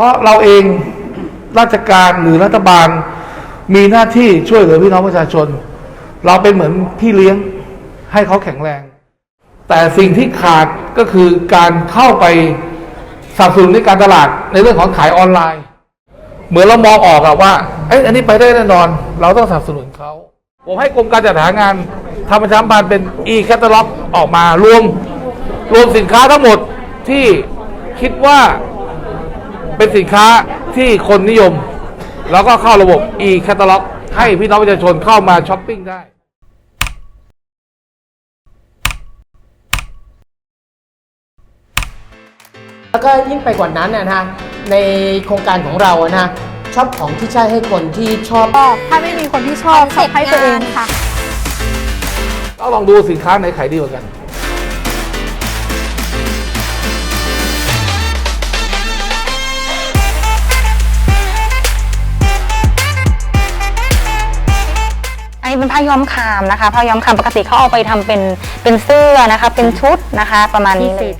ราะเราเองราชการหรือรัฐบาล มีหน้าที่ช่วยเหลือพี่น้องประชาชน เราเป็นเหมือนพี่เลี้ยงให้เขาแข็งแรง แต่สิ่งที่ขาดก็คือการเข้าไปสับสนุนในการตลาดในเรื่องของขายออนไลน์ เหมือนเรามองออกอะว่าเอ้ยอันนี้ไปได้แน่นอน เราต้องสนับสนุนเขาผมให้กรมการจัดหางานทำประชามพันธ์เป็น e c a t a l o g ออกมารวม รวมสินค้าทั้งหมดที่คิดว่า เป็นสินค้าที่คนนิยม แล้วก็เข้าระบบ e c a t a l o g ให้พี่น้องประชาชนเข้ามาช้อปปิ้งได้แล้วก็ยิ่งไปกว่านั้นนะฮะในโครงการของเราอะนะชอบของที่ใช่ให้คนที่ชอบก็ถ้าไม่มีคนที่ชอบช็อปให้ตัวเองค่ะ ก็ลองดูสินค้าไหนขายดีกว่ากัน เป็นผ้าย้อมคามนะคะผ้าย้อมคามปกติเขาเอาไปทำเป็นเป็นเสื้อนะคะ เป็นชุดนะคะ ประมาณนี้เลย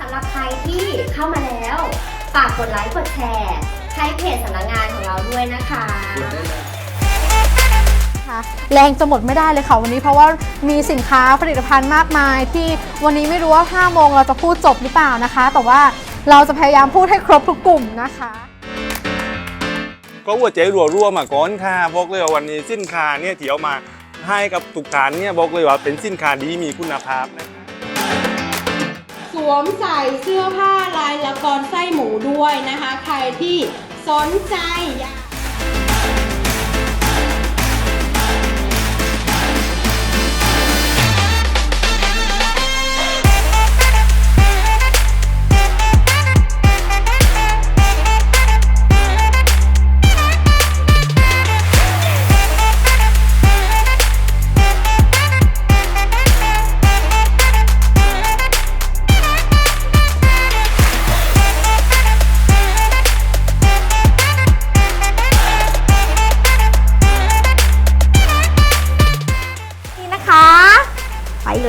สำหรับใครที่เข้ามาแล้วฝากกดไลค์กดแชร์ ใช้เพจสำนักงานของเราด้วยนะคะค่ะ แรงจะหมดไม่ได้เลยค่ะวันนี้เพราะว่ามีสินค้าผลิตภัณฑ์มากมาย ที่วันนี้ไม่รู้ว่า5โมงเราจะพูดจบหรือเปล่านะคะ แต่ว่าเราจะพยายามพูดให้ครบทุกกลุ่มนะคะก็หัวใจรัวๆมาก่อนค่ะบอกเลยว่าวันนี้สินค้าเนี่ยที่เอามาให้กับทุกท่านเนี่ยบอกเลยว่าเป็นสินค้าดีมีคุณภาพนะคะสวมใส่เสื้อผ้าลายละกรไส้หมูด้วยนะคะ ใครที่สนใจอยาก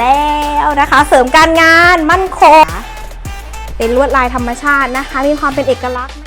แล้วนะคะ เสริมการงานมั่นคง เป็นลวดลายธรรมชาตินะคะ มีความเป็นเอกลักษณ์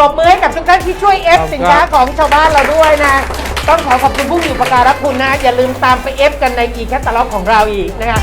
รบมือให้กับทุกท่านที่ช่วยเอฟครับสินค้าของชาวบ้านเราด้วยนะ ต้องขอขอบคุณผู้มีอุปการะคุณนะ อย่าลืมตามไปเอฟกันในอีแคตตาล็อกของเราอีกนะคะ